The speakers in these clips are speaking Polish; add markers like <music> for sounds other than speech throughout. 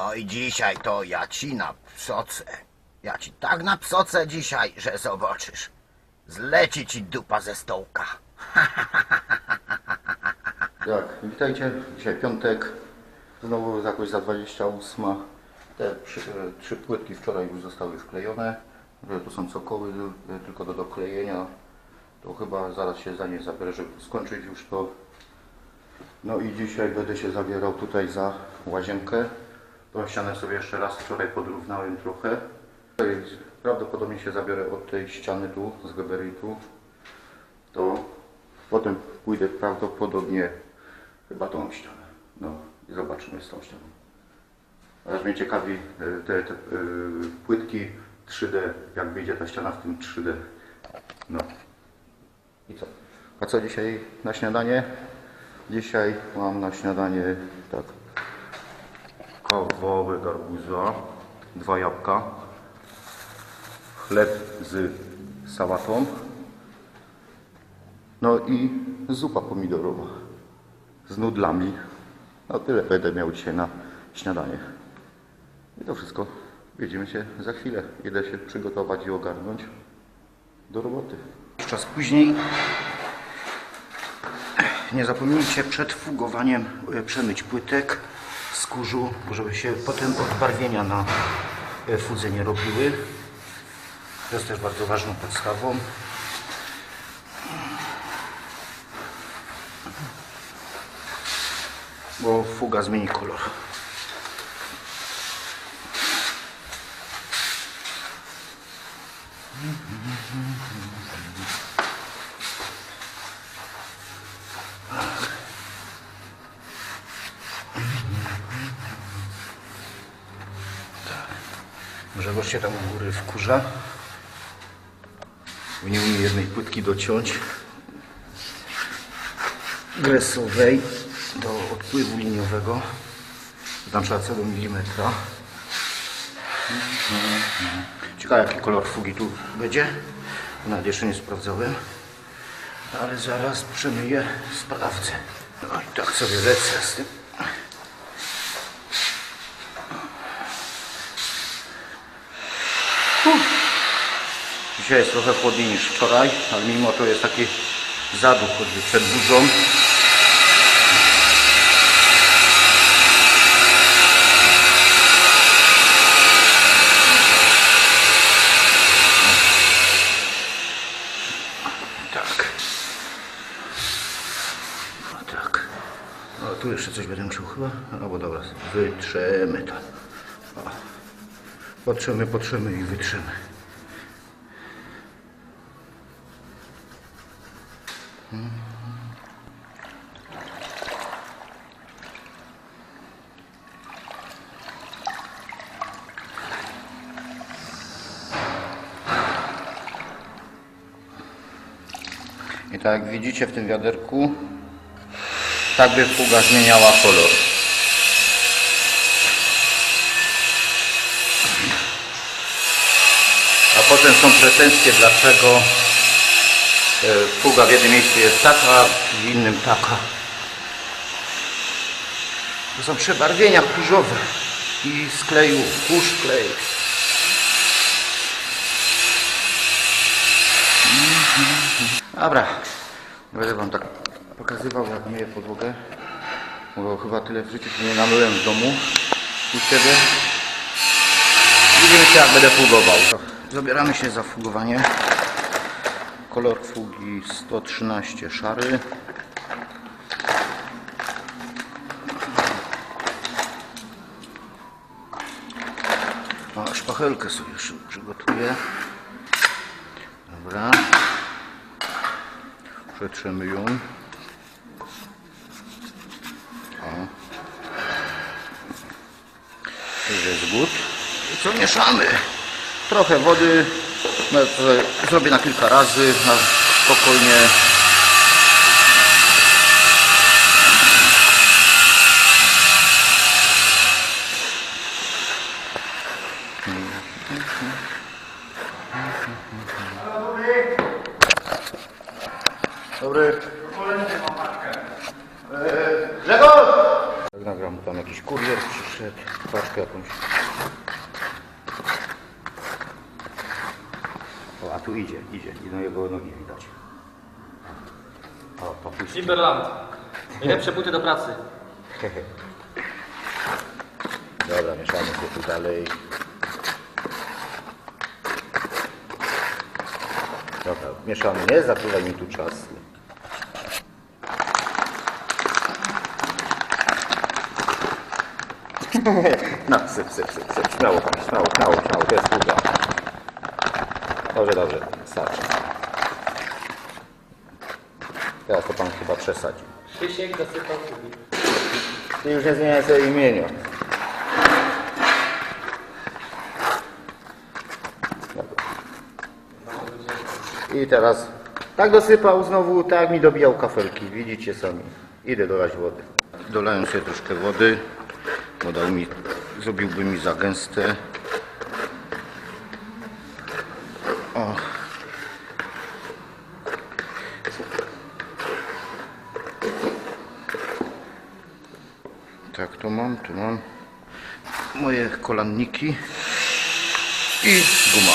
Oj, dzisiaj to ja ci na psoce. Ja ci tak na psoce dzisiaj, że zobaczysz. Zleci ci dupa ze stołka. <laughs> Tak, witajcie. Dzisiaj piątek. Znowu jakoś za 28. Te trzy, e, trzy płytki wczoraj już zostały wklejone. Tu są cokoły e, tylko do doklejenia. To chyba zaraz się za nie zabiorę, żeby skończyć już to. No i dzisiaj będę się zabierał tutaj za łazienkę. Tą ścianę sobie jeszcze raz wczoraj podrównałem trochę. Prawdopodobnie się zabiorę od tej ściany tu, z geberitu. To potem pójdę prawdopodobnie chyba tą ścianę. No i zobaczymy z tą ścianą. Aż mnie ciekawi e, te, te e, płytki 3D, jak wyjdzie ta ściana w tym 3D. No. I co? A co dzisiaj na śniadanie? Dzisiaj mam na śniadanie tak kawałek garbuza, dwa jabłka, chleb z sałatą, no i zupa pomidorowa z nudlami. No tyle będę miał dzisiaj na śniadanie. I to wszystko. Widzimy się za chwilę. Idę się przygotować i ogarnąć do roboty. Czas później. Nie zapomnijcie przed fugowaniem e, przemyć płytek z kurzu, żeby się potem odbarwienia na e, fudze nie robiły. To jest też bardzo ważną podstawą. Bo fuga zmieni kolor. Grzegorz się tam u góry wkurza. Nie umie jednej płytki dociąć. Gresowej do odpływu liniowego. Tam trzeba całego milimetra. Ciekawe jaki kolor fugi tu będzie. Nawet jeszcze nie sprawdzałem. Ale zaraz przemyję, sprawdzę. No i tak sobie lecę z tym. Dzisiaj jest trochę chłodniej niż wczoraj, ale mimo to jest taki zaduch choćby przed burzą. Tak. No tak. O, tu jeszcze coś będę czuł chyba. No bo dobra, wytrzemy to. O. Potrzemy, potrzemy i wytrzemy. I tak jak widzicie w tym wiaderku, tak by fuga zmieniała kolor. A potem są pretensje, dlaczego e, fuga w jednym miejscu jest taka, w innym taka. To są przebarwienia kurzowe i z kleju, kurz klej. Dobra, będę wam tak pokazywał jak myję podłogę. Bo chyba tyle w życiu nie namyłem w domu u siebie. Widzimy się jak będę fugował. Zabieramy się za fugowanie. Kolor fugi 113 szary. O, szpachelkę sobie przygotuję. Dobra. Przetrzemy ją. O. Już jest gut. I co mieszamy? Trochę wody. No, zrobię na kilka razy, na spokojnie. Timberland. Najlepsze buty do pracy. Dobra, mieszamy się tu dalej. Dobra, mieszamy, nie zapływaj mi tu czasu. <laughs> No, syp, syp, syp, syp. Śmiało, pan, śmiało, śmiało, śmiało, to jest długa. Dobrze, dobrze, starczy. Teraz to pan chyba przesadził. Krzysiek dosypał kubi. Ty już nie zmieniaj sobie imienia. I teraz tak dosypał znowu, tak mi dobijał kafelki. Widzicie sami. Idę dolać wody. Dolałem sobie troszkę wody. Woda mi, zrobiłby mi za gęste. Tak, to mam, tu mam moje kolanniki i guma.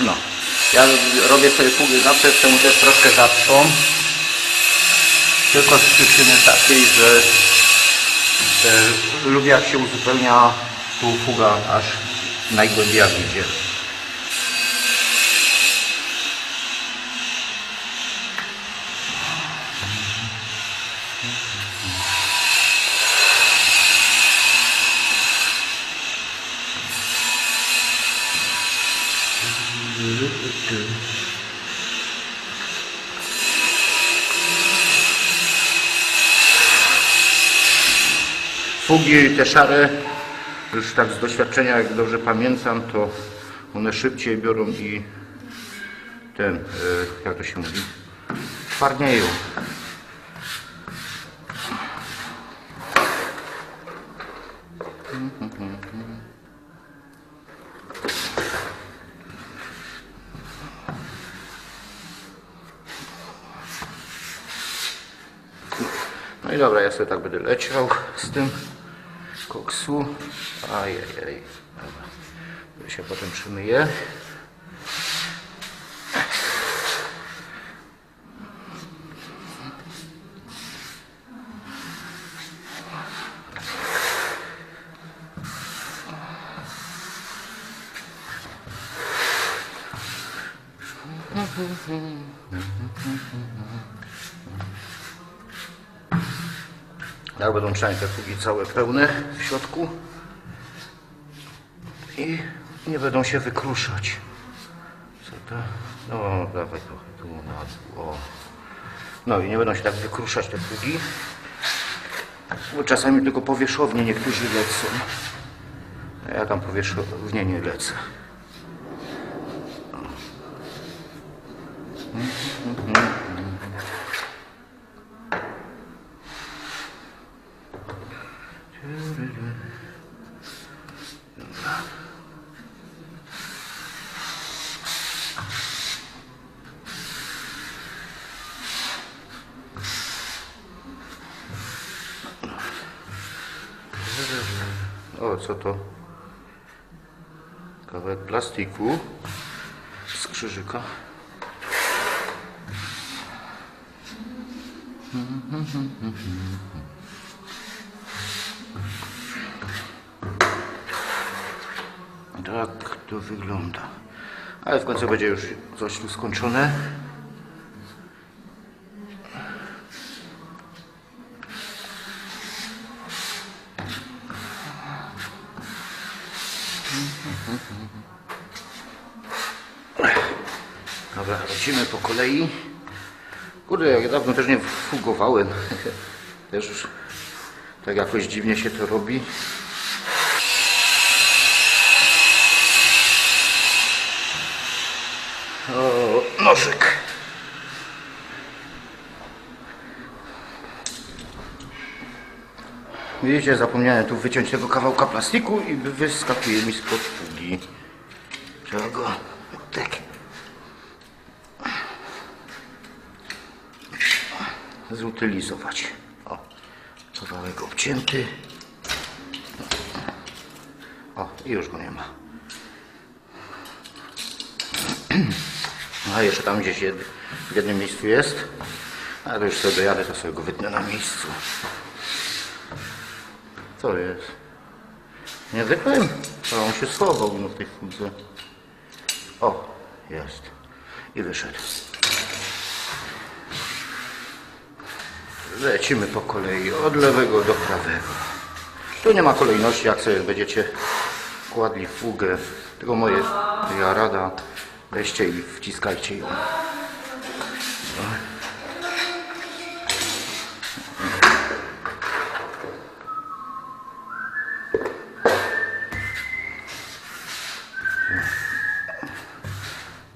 No, ja robię sobie fugy zawsze, chcę mu też troszkę rzadszą. Tylko z przyczyny takiej, że e, lubię jak się uzupełnia tu fuga aż najgłębiej idzie. Fugi te szare, już tak z doświadczenia, jak dobrze pamiętam, to one szybciej biorą i ten, e, jak to się mówi, twardnieją. No i dobra, ja sobie tak będę leciał z tym koksu. Ajajaj. Dobra. To się potem przymyję. Te fugi całe pełne w środku i nie będą się wykruszać. Co to? No, dawaj trochę tu na. O. No i nie będą się tak wykruszać te fugi, bo czasami tylko powierzchownie niektórzy lecą. Ja tam powierzchownie nie lecę. O, co to? Kawałek plastiku z krzyżyka. Tak to wygląda. Ale w końcu będzie już coś tu skończone. Dobra, lecimy po kolei. Kurde, jak dawno też nie fugowałem. <laughs> Też już tak jakoś dziwnie się to robi. O, nożyk. widzicie, zapomniałem tu wyciąć tego kawałka plastiku i wyskakuje mi spod fugi. Trzeba go tak zutylizować. O, kawałek obcięty. O, i już go nie ma. A jeszcze tam gdzieś w jednym miejscu jest. A to już sobie dojadę, to sobie go wytnę na miejscu. Co jest? Nie wypłem? To on się schował no, w tej fudze. O, jest. I wyszedł. Lecimy po kolei od lewego do prawego. Tu nie ma kolejności, jak sobie będziecie kładli fugę. Tylko moje, ja rada, weźcie i wciskajcie ją.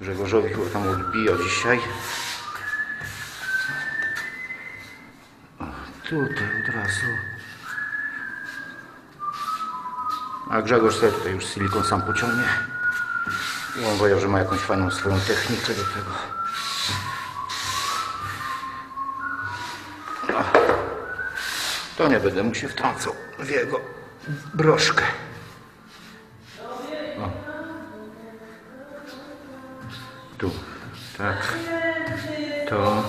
Grzegorzowi chyba tam odbija dzisiaj. Tutaj od razu. A Grzegorz sobie tutaj już silikon sam pociągnie. I on powiedział, że ma jakąś fajną swoją technikę do tego. No. To nie będę mu się wtrącał w jego broszkę. Tu, tak. To.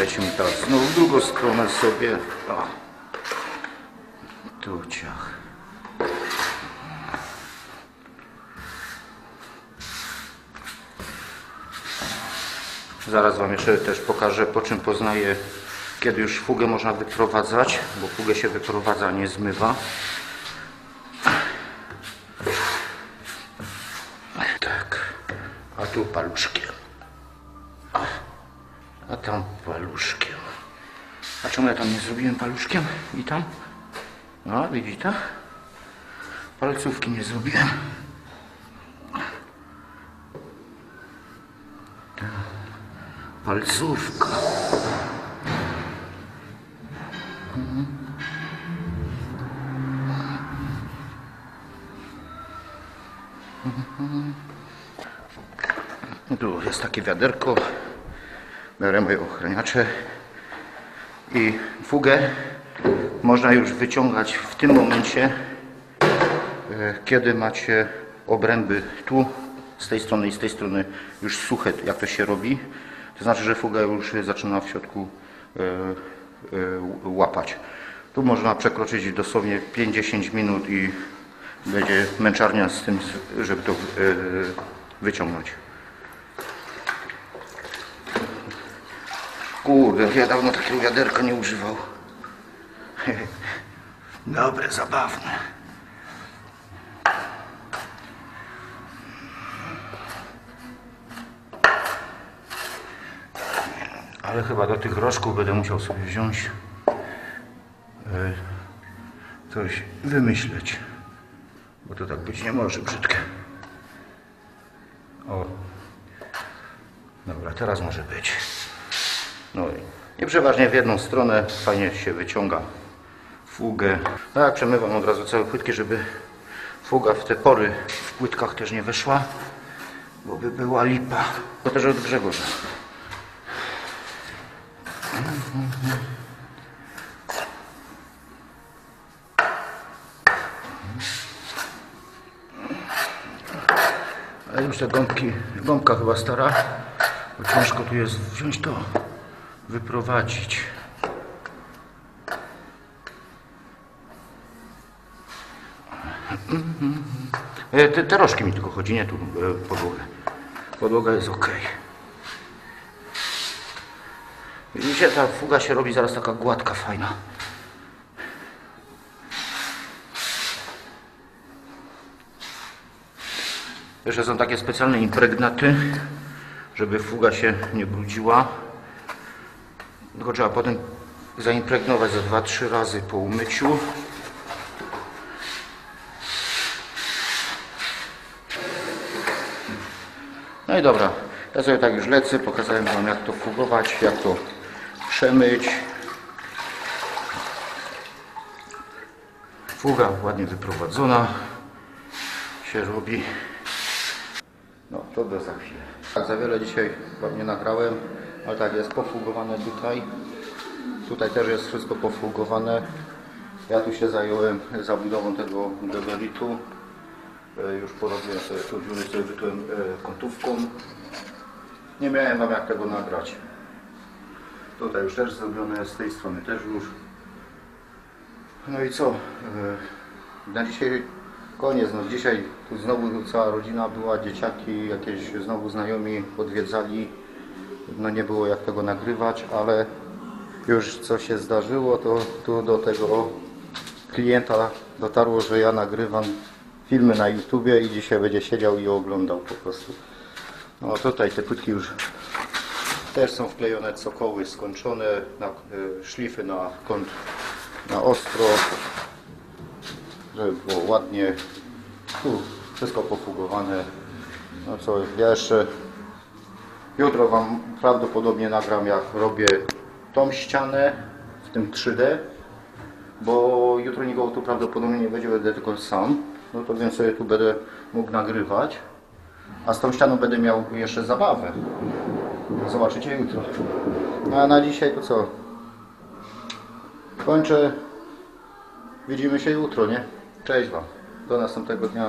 Lecimy teraz znowu w drugą stronę sobie. O. Tu ciach. Zaraz Wam jeszcze też pokażę, po czym poznaję, kiedy już fugę można wyprowadzać, bo fugę się wyprowadza, nie zmywa. Tak. A tu paluszkiem. A tam paluszkiem. A czemu ja tam nie zrobiłem paluszkiem? I tam? No, widzicie? Palcówki nie zrobiłem. Palcówka. Tu jest takie wiaderko. Biorę moje ochraniacze i fugę można już wyciągać w tym momencie, e, kiedy macie obręby tu, z tej strony i z tej strony już suche, jak to się robi. To znaczy, że fuga już zaczyna w środku e, e, łapać. Tu można przekroczyć dosłownie 5-10 minut i będzie męczarnia z tym, żeby to wyciągnąć. Kurde, ja dawno takiego wiaderka nie używał. <laughs> Dobre, zabawne. Ale chyba do tych rożków będę musiał sobie wziąć e, coś wymyśleć. Bo to tak być nie może brzydkie. O. Dobra, teraz może być. No i przeważnie w jedną stronę fajnie się wyciąga fugę. Tak, przemywam od razu całe płytki, żeby fuga w te pory w płytkach też nie weszła, bo by była lipa. To też od Grzegorza. Ale już te gąbki, gąbka chyba stara, bo ciężko tu jest wziąć to, wyprowadzić. E, Te, te rożki mi tylko chodzi, nie tu e, podłogę. Podłoga jest ok. Widzicie, ta fuga się robi zaraz taka gładka, fajna. Jeszcze są takie specjalne impregnaty, żeby fuga się nie brudziła. Tylko trzeba potem zaimpregnować za 2-3 razy po umyciu. No i dobra, Ja sobie tak już lecę, pokazałem Wam jak to fugować, jak to przemyć. Fuga ładnie wyprowadzona się robi. No to do za chwilę. Tak za wiele dzisiaj Wam nie nagrałem, ale tak jest pofugowane tutaj. Tutaj też jest wszystko pofugowane. Ja tu się zająłem zabudową tego gebelitu. E, Już porobiłem sobie tu dziury, sobie wytułem e, kątówką. Nie miałem wam jak tego nagrać. Tutaj już też zrobione, z tej strony też już. No i co? E, Na dzisiaj koniec. No dzisiaj tu znowu cała rodzina była, dzieciaki, jakieś znowu znajomi odwiedzali. No nie było jak tego nagrywać, ale już co się zdarzyło, to tu do tego klienta dotarło, że ja nagrywam filmy na YouTubie i dzisiaj będzie siedział i oglądał po prostu. No tutaj te płytki już też są wklejone cokoły skończone, na, y, szlify na kąt, na ostro, żeby było ładnie. Tu wszystko pofugowane. No co, ja jeszcze jutro Wam prawdopodobnie nagram jak robię tą ścianę w tym 3D, bo jutro nikogo tu prawdopodobnie nie będzie, będę tylko sam. No to więc sobie tu będę mógł nagrywać. A z tą ścianą będę miał jeszcze zabawę. Zobaczycie jutro. No a na dzisiaj to co? Kończę. Widzimy się jutro, nie? Cześć Wam. Do następnego dnia.